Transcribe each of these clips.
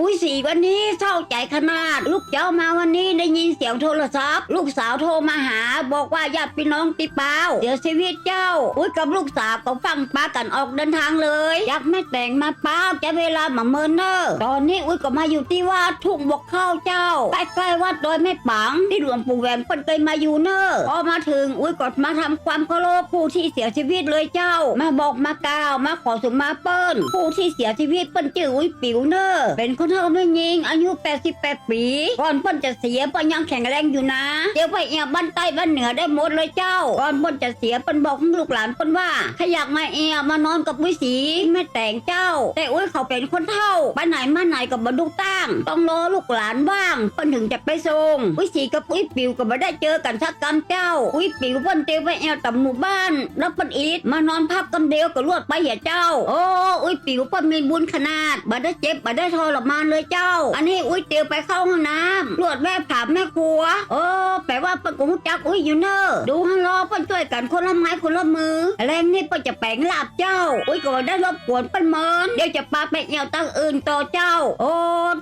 อุ้ยสีวันนี้เศร้าใจขนาด ลูกเจ้ามาวันนี้ได้ยินเสียงโทรศัพท์ ลูกสาวโทรมาหา บอกว่าญาติพี่น้องติเปาเสียชีวิตเจ้า อุ้ยกับลูกสาวก็ฟังป้ากันออกเดินทางเลยอยากแม่แต่งมาป้าจะเวลามาเมินเนอร์ตอนนี้อุ้ยก็มาอยู่ที่วัดทุ่งบกข้าวเจ้าใกล้ๆวัดโดอยแม่ปัง ที่หลวงปู่แหวมเป็นเคยมาอยู่เนอร์พอมาถึงอุ้ยก็มาทำความเคารพผู้ที่เสียชีวิตเลยเจ้า มาบอกมากล่าวมาขอสุมาเปิ้นผู้ที่เสียชีวิตเปิ้นชื่ออุ้ยปิ๋วเนอร์เป็นคนเท่าไม่ยิง อายุ 88 ปี ก่อนเปิ้นจะเสียเปิ้นยังแข็งแรงอยู่นะเดี๋ยวไปเอียบ้านใต้บ้านเหนือได้หมดเลยเจ้า ก่อนเปิ้นจะเสียเปิ้นบอกลูกหลานเปิ้นว่าถ้าอยากมาเอียมานอนกับอุ้ยสีแม่แต่งเจ้า แต่อุ้ยเขาเป็นคนเท่าไปไหนมาไหนกับบันดุตั้งต้องรอลูกหลานว่างเปิ้นถึงจะไปส่งอุ้ยสีกับอุ้ยปิวก็บ่ได้เจอกันสักกันเจ้า อุ้ยปิวเปิ้นเตียวไปเอียตำหมู่บ้าน แล้วเปิ้นอีทมานอนพักกันเดียวก็รวดไปเหียเจ้า โอ้อุ้ยปิวเปิ้นมีบุญขนาดบ่ได้เจ็บบ่ได้ทรมานาเลยเจ้า อันนี้อุ้ยเตียวไปเข้าห้องน้ำรวดแม่ผาแม่ครัวโอ้แปลว่าปิ้นก็รู้จักอุ้ยอยู่เนอะดูฮัลโหล เปิ้นช่วยกันคนละไม้คนละมือแรงนี่เปิ้นจะแปลงลาบเจ้า อุ้ยก็ได้รบกวนเปิ้นเมินเดี๋ยวจะปาไปเอี่ยวตั้งอื่นต่อเจ้า โอ้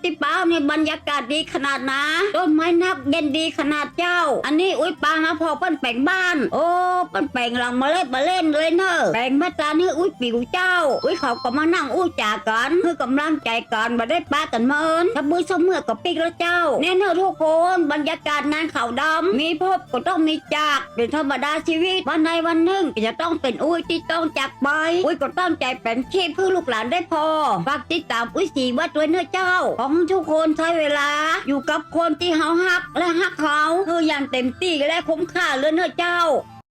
ที่ป้านี่บรรยากาศดีขนาดนะต้นไม้นับเย็นดีขนาดเจ้า อันนี้อุ้ยปามาพอเปิ้นแปลงบ้าน โอ้เปิ้นแปลงหลังมาเล่นมาเล่นเลยเนอะแปลงมาตานี่อุ้ยปิวเจ้า อุ้ยเขาก็มานั่งอู้ยจากันเพื่อกำลังใจกันมาได้ป้ากันเมินถ้ามือเสมอกับปิกแล้วเจ้าแน่นอะทุกคนบรรยากาศงานเขาวดำมีพบก็ต้องมีจากเป็นธรรมดาชีวิต วันในวันหนึ่งก็จะต้องเป็นอุ้ยที่ต้องจากไป อุ้ยก็ตั้งใจเป็นชีพเพื่อลูกหลานได้พอฝากติดตามอุ้ยสีวัดด้วยเนื้อเจ้า ของทุกคนใช้เวลา อยู่กับคนที่เฮาฮักและฮักเขา คืออย่างเต็มที่และคุ้มค่าเลยเนื้อเจ้า